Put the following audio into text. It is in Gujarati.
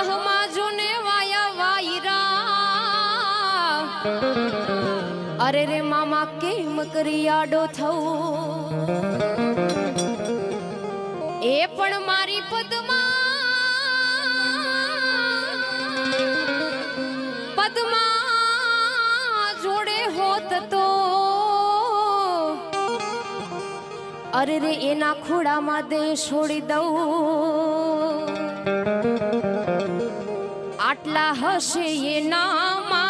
વહમાં જોને વાયા વાયરા. અરે રે મામા, કેમ કરી આડો થવું? એ પણ મારી પદમાં. પદમાં જોડે હોત તો. અરે રે, એના ખોડામાં દે છોડી દઉં. આટલા હશે એના મારા જોડે